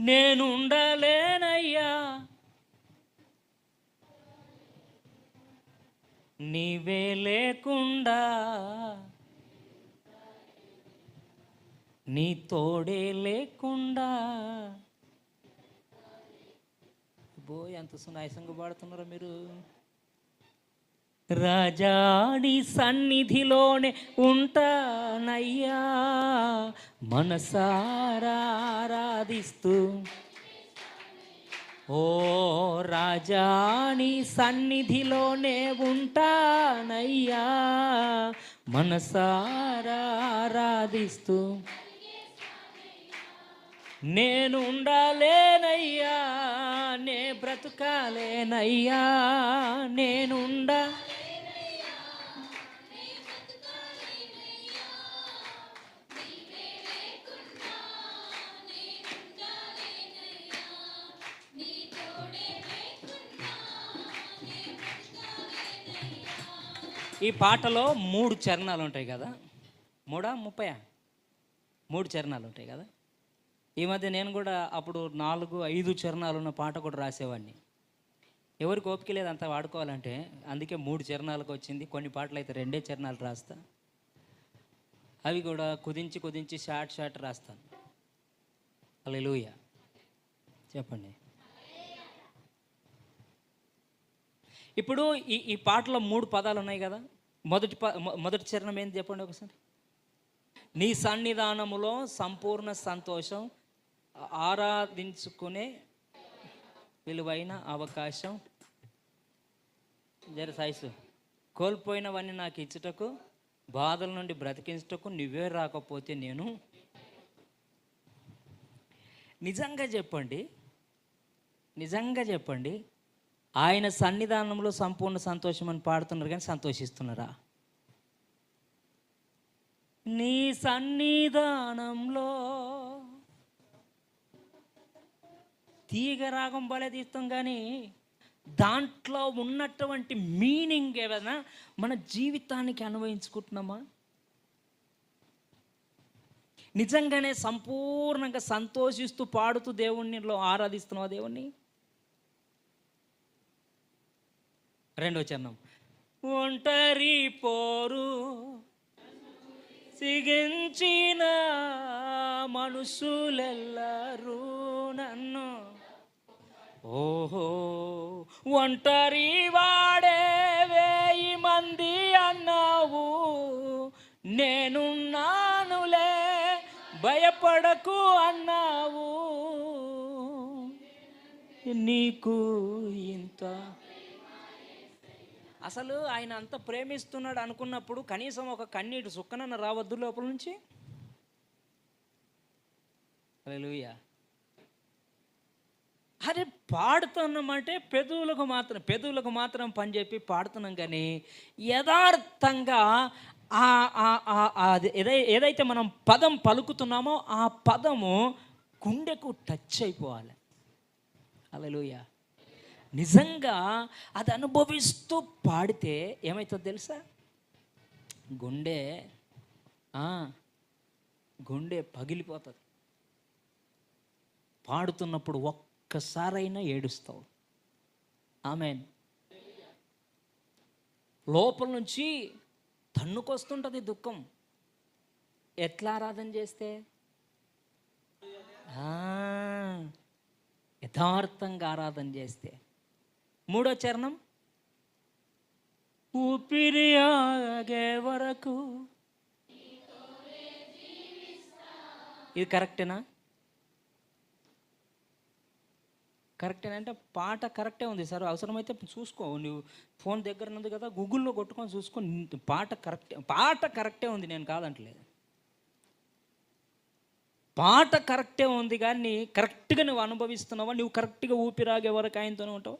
నేనుండలేనయ్యా. నీవే లేకుండా నీ తోడే లేకుండా బో ఎంత సునాయసంగా పాడుతున్నారో మీరు. రాజాని సన్నిధిలోనే ఉంటానయ్యా. మనసారాధిస్తూ ఓ రాజాని సన్నిధిలోనే ఉంటానయ్యా. మనసారాధిస్తూ నేను ఉండాలేనయ్యా నే బ్రతుకాలేనయ్యా. నేనుండా ఈ పాటలో మూడు చరణాలు ఉంటాయి కదా. మూడా ముప్పై మూడు చరణాలు ఉంటాయి కదా. ఈ మధ్య నేను కూడా అప్పుడు నాలుగు ఐదు చరణాలు ఉన్న పాట కూడా రాసేవాడిని. ఎవరికి ఓపిక లేదు అంత వాడుకోవాలంటే అందుకే మూడు చరణాలకు వచ్చింది. కొన్ని పాటలు అయితే రెండే చరణాలు రాస్తా. అవి కూడా కుదించి కుదించి షార్ట్ షార్ట్ రాస్తాను. అలా చెప్పండి. ఇప్పుడు ఈ ఈ పాటలో మూడు పదాలు ఉన్నాయి కదా. మొదటి ప మొదటి చరణం ఏంది చెప్పండి ఒకసారి. నీ సన్నిధానములో సంపూర్ణ సంతోషం ఆరాధించుకునే విలువైన అవకాశం. జర సాయిసు కోల్పోయినవన్నీ నాకు ఇచ్చుటకు బాధల నుండి బ్రతికించుటకు నువ్వే రాకపోతే నేను. నిజంగా చెప్పండి నిజంగా చెప్పండి ఆయన సన్నిధానంలో సంపూర్ణ సంతోషం అని పాడుతున్నారు కానీ సంతోషిస్తున్నారా? నీ సన్నిధానంలో తీగ రాగం బలే తీస్తాం కానీ దాంట్లో ఉన్నటువంటి మీనింగ్ ఏదైనా మన జీవితానికి అనుభవించుకుంటున్నామా? నిజంగానే సంపూర్ణంగా సంతోషిస్తూ పాడుతూ దేవుణ్ణిలో ఆరాధిస్తున్నావా దేవుణ్ణి? రెండో చరణం. ఒంటరి పోరు సిగించిన మనుషులెల్లరూ నన్ను. ఓహో. ఒంటరి వాడే వేయి మంది అన్నావు. నేనున్నానులే భయపడకు అన్నావు. నీకు ఇంత అసలు ఆయన అంత ప్రేమిస్తున్నాడు అనుకున్నప్పుడు కనీసం ఒక కన్నీటి సుక్కనన్న రావద్దు లోపల నుంచి? అరే పాడుతున్నామంటే పెదవులకు మాత్రం పెదవులకు మాత్రం పని చెప్పి పాడుతున్నాం కానీ యథార్థంగా ఏదైతే మనం పదం పలుకుతున్నామో ఆ పదము గుండెకు టచ్ అయిపోవాలి. హల్లెలూయా. నిజంగా అది అనుభవిస్తూ పాడితే ఏమవుతుందో తెలుసా? గుండె గుండె పగిలిపోతుంది. పాడుతున్నప్పుడు ఒక్కసారైనా ఏడుస్తావు. ఆమె లోపల నుంచి తన్నుకొస్తుంటుంది దుఃఖం. ఎట్లా ఆరాధన చేస్తే? యథార్థంగా ఆరాధన చేస్తే. మూడో చరణం. ఊపిరి ఆగే వరకు ఇది కరెక్టేనా? కరెక్టేనా అంటే పాట కరెక్టే ఉంది సార్. అవసరమైతే చూసుకో. నువ్వు ఫోన్ దగ్గర ఉంది కదా గూగుల్లో కొట్టుకొని చూసుకో. పాట కరెక్టే పాట కరెక్టే ఉంది నేను కాదంటలేదు. పాట కరెక్టే ఉంది కానీ కరెక్ట్గా నువ్వు అనుభవిస్తున్నావా? నువ్వు కరెక్ట్గా ఊపిరాగే వరకు ఆయనతోనే ఉంటావు